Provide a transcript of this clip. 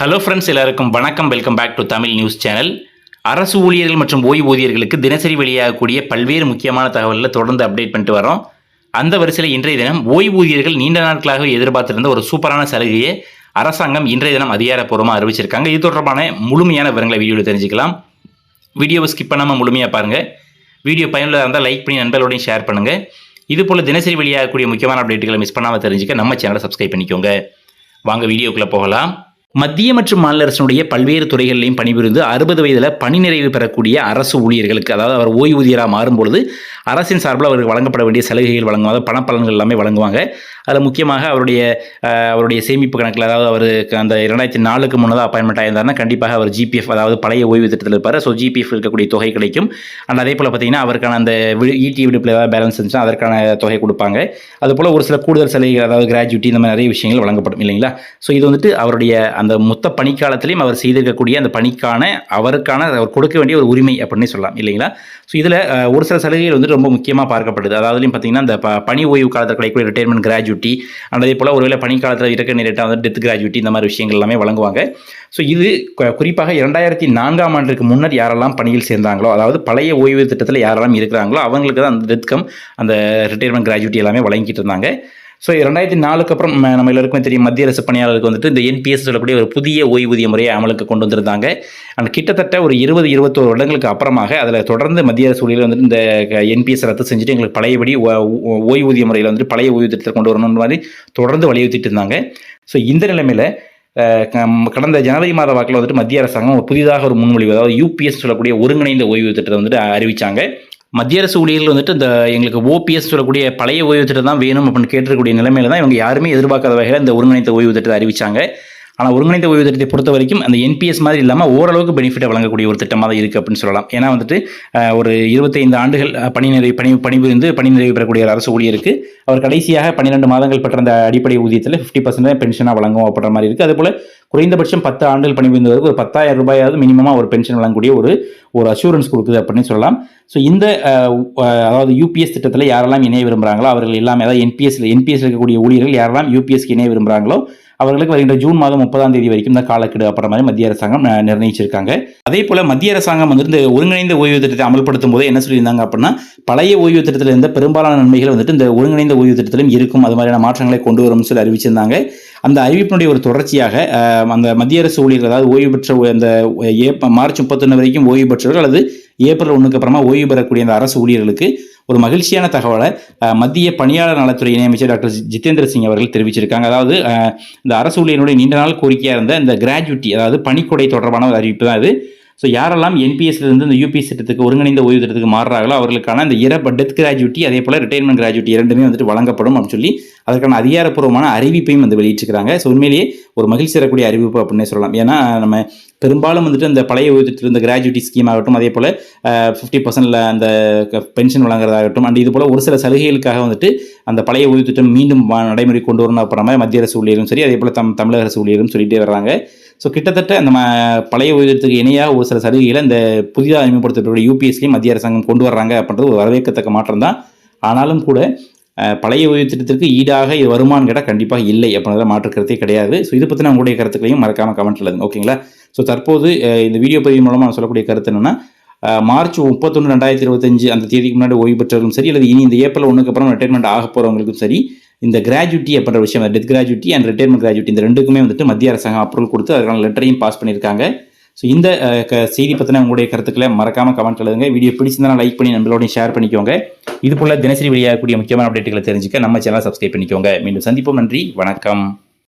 Hello friends எல்லாருக்கும் வணக்கம். Welcome back to Tamil news channel அரசு ஊழியர்கள் மற்றும் ஓய்வூதியர்களுக்கு தினசரி வெளியாகக்கூடிய பல்வேறு முக்கியமான தகவலில் தொடர்ந்து அப்டேட் பண்ணிட்டு வரோம் அந்த வரிசையில் இன்றைய தினம் ஓய்வூதியர்கள் நீண்ட நாட்களாக எதிர்பார்த்திருந்த ஒரு சூப்பரான சலுகையை அரசாங்கம் இன்றைய தினம் அதிகாரப்பூர்வமாக அறிவிச்சிருக்காங்க. இது தொடர்பான முழுமையான விவரங்களை வீடியோவில் தெரிஞ்சுக்கலாம். வீடியோவை ஸ்கிப் பண்ணாமல் முழுமையாக பாருங்கள் வீடியோ பயனுள்ளதாக இருந்தால் லைக் பண்ணி நண்பர்களோடையும் ஷேர் பண்ணுங்கள் இது போல் தினசரி வெளியாகக்கூடிய முக்கியமான அப்டேட்டுகளை மிஸ் பண்ணாமல் தெரிஞ்சுக்க நம்ம சேனலை சப்ஸ்கிரைப் பண்ணிக்கோங்க. வாங்க வீடியோக்குள்ளே போகலாம். மத்திய மற்றும் மாநில அரசினுடைய பல்வேறு துறைகளிலையும் பணிபுரிந்து அறுபது வயதில் பணி நிறைவு பெறக்கூடிய அரசு ஊழியர்களுக்கு அதாவது அவர் ஓய்வூதியராக மாறும்பொழுது அரசின் சார்பில் அவருக்கு வழங்கப்பட வேண்டிய சலுகைகள் வழங்குவாங்க அதாவது பணப்பலன்கள் எல்லாமே வழங்குவாங்க. அதில் முக்கியமாக அவருடைய அவருடைய சேமிப்பு கணக்கில் அதாவது அவருக்கு அந்த இரண்டாயிரத்தி நாலுக்கு முன்னதாக அப்பாயின்மெண்ட் ஆயிருந்தாருன்னா கண்டிப்பாக அவர் ஜிபிஎஃப் அதாவது பழைய ஓய்வு திட்டத்தில் இருப்பார். ஸோ ஜிபிஎஃப் இருக்கக்கூடிய தொகை கிடைக்கும். அண்ட் அதே போல் பார்த்தீங்கன்னா அவருக்கான அந்த வி- ஈட்டி விடுப்பில் ஏதாவது பேலன்ஸ் இருந்துச்சுன்னா அதற்கான தொகை கொடுப்பாங்க. அதுபோல் ஒரு சில கூடுதல் சலுகைகள் அதாவது கிராஜுவிட்டி இந்த மாதிரி நிறைய விஷயங்கள் வழங்கப்படும் இல்லைங்களா? ஸோ இது வந்துட்டு அவருடைய அந்த மொத்த பணிக்காலத்திலையும் அவர் செய்திருக்கக்கூடிய அந்த பணிக்கான அவருக்கான அவர் கொடுக்க வேண்டிய ஒரு உரிமை அப்படின்னு சொல்லலாம் இல்லைங்களா? ஸோ இதில் ஒரு சில சலுகைகள் வந்து ரொம்ப முக்கியமாக பார்க்கப்படுது. அதாவதுலையும் பார்த்தீங்கன்னா இந்த பணி ஓய்வு காலத்தில் கிடைக்கக்கூடிய ரிட்டைர்மெண்ட் கிராஜுவிட்டி அண்ட் அதே போல் ஒருவேளை பணிக்காலத்தில் இருக்க நேரிட்ட வந்து டெத் கிராஜுவிட்டி இந்த மாதிரி விஷயங்கள் எல்லாமே வழங்குவாங்க. ஸோ இது குறிப்பாக இரண்டாயிரத்தி நான்காம் ஆண்டுக்கு முன்னர் யாரெல்லாம் பணியில் சேர்ந்தாங்களோ அதாவது பழைய ஓய்வு திட்டத்தில் யாரெல்லாம் இருக்கிறாங்களோ அவங்களுக்கு தான் அந்த டெத் கம் அந்த ரிட்டைர்மெண்ட் கிராஜுவிட்டி எல்லாமே வழங்கிட்டு இருந்தாங்க. ஸோ ரெண்டாயிரத்தி நாலுக்கு அப்புறம் நம்ம எல்லாருக்குமே தெரியும் மத்திய அரசு பணியாளருக்கு வந்துட்டு இந்த என்பிஎஸ் சொல்லக்கூடிய ஒரு புதிய ஓய்வூதிய முறையை அமலுக்கு கொண்டு வந்திருந்தாங்க. அண்ட் கிட்டத்தட்ட ஒரு இருபது இருபத்தோரு வருடங்களுக்கு அப்புறமாக அதில் தொடர்ந்து மத்திய அரசு ஊழியர் வந்துட்டு இந்த என்பிஎஸ் ரத்து செஞ்சுட்டு எங்களுக்கு பழையபடி ஓ- ஓ- ஓய்வூதிய முறையில் வந்துட்டு பழைய ஓய்வூதியத்தை கொண்டு வரணும்னு மாதிரி தொடர்ந்து வலியுறுத்திட்டு இருந்தாங்க. ஸோ இந்த நிலைமையில் கடந்த ஜனவரி மாத வாக்கில் வந்துட்டு மத்திய அரசாங்கம் ஒரு புதிதாக ஒரு முன்மொழிவு அதாவது யூபிஎஸ் சொல்லக்கூடிய ஒருங்கிணைந்த ஓய்வு திட்டத்தை வந்துட்டு அறிவிச்சாங்க. மத்திய அரசு ஊழியர்கள் வந்துட்டு இந்த எங்களுக்கு ஓபிஎஸ் சொல்லக்கூடிய பழைய ஓய்வு திட்டம் தான் வேணும் அப்படின்னு கேட்டிருக்கக்கூடிய நிலைமையில தான் இவங்க யாருமே எதிர்பார்க்காத வகையில் இந்த ஒருங்கிணைந்த ஓய்வு திட்டத்தை அறிவிச்சாங்க. ஆனால் ஒருங்கிணைந்த ஓய்வு திட்டத்தை பொறுத்த வரைக்கும் அந்த என்பிஎஸ் மாதிரி இல்லாமல் ஓரளவுக்கு பெனிஃபிட்டை வழங்கக்கூடிய ஒரு திட்டமாக தான் இருக்குது அப்படின்னு சொல்லலாம். ஏன்னா வந்துட்டு ஒரு இருபத்தைந்து ஆண்டுகள் பணி நிறைவு பணி பணிபுரிந்து பணி நிறைவு பெறக்கூடிய ஒரு அரசு ஊழியருக்கு அவர் கடைசியாக பன்னிரெண்டு மாதங்கள் பெற்ற அந்த அடிப்படை ஊதியத்தில் ஃபிஃப்டி பர்சன்ட் பென்ஷனாக வழங்கும் அப்படின்ற மாதிரி இருக்குது அதுபோல் குறைந்தபட்சம் பத்து ஆண்டுகள் பணிபுரிந்தவருக்கு ஒரு பத்தாயிரம் ரூபாயாவது மினிமமாக ஒரு பென்ஷன் வழங்கக்கூடிய ஒரு ஒரு அஷூரன்ஸ் கொடுக்குது அப்படின்னு சொல்லலாம். ஸோ இந்த அதாவது யூபிஎஸ் திட்டத்தில் யாரெல்லாம் இணைய விரும்புகிறாங்களோ அவர்கள் எல்லாமே அதாவது என்பிஎஸ்ல என்பிஎஸ் இருக்கக்கூடிய ஊழியர்கள் யாரெல்லாம் யூபிஎஸ்க்கு இணைய விரும்புகிறாங்களோ அவர்களுக்கு வருகின்ற ஜூன் மாதம் முப்பதாம் தேதி வரைக்கும் இந்த காலக்கெடு அப்படின்ற மாதிரி மத்திய அரசாங்கம் நிர்ணயிச்சிருக்காங்க. அதே போல் மத்திய அரசாங்கம் வந்து இந்த ஒருங்கிணைந்த ஓய்வு திட்டத்தை அமல்படுத்தும் போது என்ன சொல்லியிருந்தாங்க அப்படின்னா பழைய ஓய்வு திட்டத்தில் இருந்த பெரும்பாலான நன்மைகள் வந்துட்டு இந்த ஒருங்கிணைந்த ஓய்வு திட்டத்திலும் இருக்கும். அது மாதிரியான மாற்றங்களை கொண்டு வரும்னு சொல்லி அறிவிச்சிருந்தாங்க. அந்த அறிவிப்பினுடைய ஒரு தொடர்ச்சியாக அந்த மத்திய அரசு ஊழியர்கள் அதாவது ஓய்வு பெற்ற அந்த ஏப் மார்ச் முப்பத்தொன்று வரைக்கும் ஓய்வு பெற்றவர்கள் அல்லது ஏப்ரல் ஒன்றுக்கு அப்புறமா ஓய்வு பெறக்கூடிய அந்த அரசு ஊழியர்களுக்கு ஒரு மகிழ்ச்சியான தகவலை மத்திய பணியாளர் நலத்துறை இணையமைச்சர் டாக்டர் ஜிதேந்திர சிங் அவர்கள் தெரிவிச்சிருக்காங்க. அதாவது இந்த அரசு ஊழியர்களுடைய நீண்ட நாள் கோரிக்கையாக இருந்த இந்த கிராஜுவிட்டி அதாவது பணிக்கொடை தொடர்பான ஒரு அறிவிப்பு தான் இது. ஸோ யாரெல்லாம் என்பிஎஸ்லேருந்து இருந்து இந்த யூபிஎஸ் திட்டத்துக்கு ஒருங்கிணைந்த ஓய்வு திட்டத்துக்கு மாறுறாங்களோ அவர்களுக்கான இந்த இறப்பு டெத் கிராஜுவிட்டி அதே போல் ரிட்டைர்மெண்ட் கிராஜுவிட்டி இரண்டுமே வந்துட்டு வழங்கப்படும் அப்படின்னு சொல்லி அதற்கான அதிகாரப்பூர்வமான அறிவிப்பையும் வந்து வெளியிட்டிருக்காங்க ஸோ உண்மையிலேயே ஒரு மகிழ்ச்சி தரக்கூடிய அறிவிப்பு அப்படின்னே சொல்லலாம். ஏன்னா நம்ம பெரும்பாலும் வந்துட்டு அந்த பழைய ஓய்வு திட்டத்தில் இந்த கிராஜுவிட்டி ஸ்கீம் ஆகட்டும் அதே போல் ஃபிஃப்டி பர்சன்டில் அந்த பென்ஷன் வழங்குறதாகட்டும் அண்ட் இது போல் ஒரு சில சலுகைகளுக்காக வந்துட்டு அந்த பழைய ஓய்வு திட்டம் மீண்டும் நடைமுறை கொண்டு வரணும் அப்புறமா மத்திய அரசு ஊழியரும் சரி அதே போல் தம் தமிழக அரசு ஊழியரும் சொல்லிட்டே வர்றாங்க. ஸோ கிட்டத்தட்ட நம்ம பழைய ஓய்வூதியத்துக்கு இணையாக ஒரு சில சலுகைகளை இந்த புதிதாக அறிமுகப்படுத்தப்பட்ட யூபிஎஸ்லையும் மத்திய அரசாங்கம் கொண்டு வர்றாங்க அப்படின்றது ஒரு வரவேற்கத்தக்க மாற்றம் தான். ஆனாலும் கூட பழைய ஓய்வு திட்டத்திற்கு ஈடாக இது வருமானம் கேட்டால் கண்டிப்பாக இல்லை அப்படின்றத மாற்றுக்கிறதே கருத்தே கிடையாது. ஸோ இது பற்றின உங்களுடைய கருத்துக்களையும் மறக்காமல் கமெண்ட் எழுதுங்க. ஓகேங்களா ஸோ தற்போது இந்த வீடியோ பதிவு மூலமாக நான் சொல்லக்கூடிய கருத்து என்னன்னா மார்ச் முப்பத்தொன்று ரெண்டாயிரத்தி இருபத்தஞ்சு அந்த தேதிக்கு முன்னாடி ஓய்வு பெற்றவர்களும் சரி அல்லது இனி இந்த ஏப்ரல் ஒன்றுக்கு அப்புறம் ரிட்டைர்மெண்ட் ஆக போகிறவங்களுக்கும் சரி இந்த கிராஜுவிட்டி அப்படின்ற விஷயம் death gratuity and retirement gratuity இந்த ரெண்டுக்குமே வந்துட்டு மத்திய அரசாங்கம் அப்ரூவல் கொடுத்து அதற்கான லெட்டரையும் பாஸ் பண்ணியிருக்காங்க. ஸோ இந்த க- செய்தி பற்றின உங்களுடைய கருத்துக்களை மறக்காமல் கமெண்ட் எழுதுங்க. வீடியோ பிடிச்சிருந்தா லைக் பண்ணி நம்மளோடையும் ஷேர் பண்ணிக்கோங்க. இது போல தினசரி வெளியாகக்கூடிய முக்கியமான அப்டேட்டுகளை தெரிஞ்சுக்க நம்ம சேனலை சப்ஸ்கிரைப் பண்ணிக்கோங்க. மீண்டும் சந்திப்போம். நன்றி. வணக்கம்.